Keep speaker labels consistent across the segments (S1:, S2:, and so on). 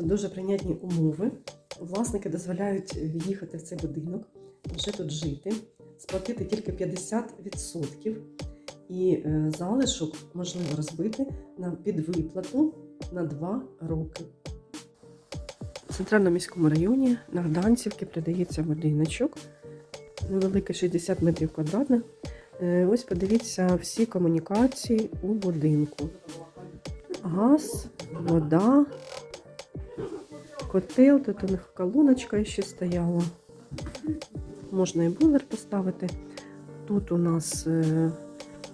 S1: Тут дуже прийнятні умови. Власники дозволяють в'їхати в цей будинок, вже тут жити, сплатити тільки 50%. І е, залишок можливо розбити на підвиплату на 2 роки. В центральному міському районі на Гданцівці продається будиночок. Невеликий 60 метрів квадратних. Е, Ось подивіться всі комунікації у будинку. Газ, вода, котел, тут у них колоночка ще стояла. Можна і бойлер поставити. Тут у нас е,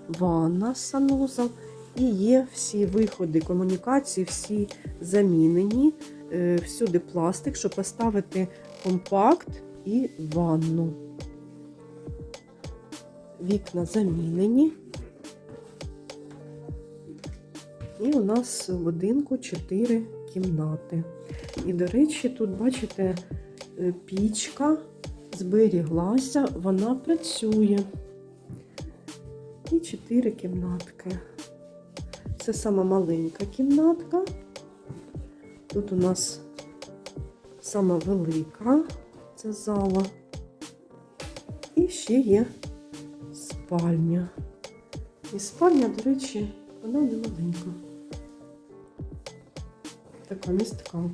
S1: ванна з санузел. І є всі виходи комунікації, всі замінені. Е, Всюди пластик, щоб поставити компакт і ванну. Вікна замінені. І у нас в будинку 4 кімнати. І, до речі, тут, бачите, е, пічка зберіглася, вона працює. І 4 кімнатки. Це сама маленька кімнатка. Тут у нас сама велика це зала. І ще є спальня. І спальня, до речі, вона не маленька. Така містка.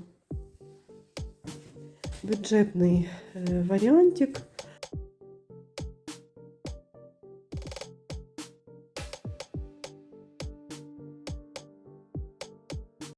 S1: Бюджетний е, варіантик.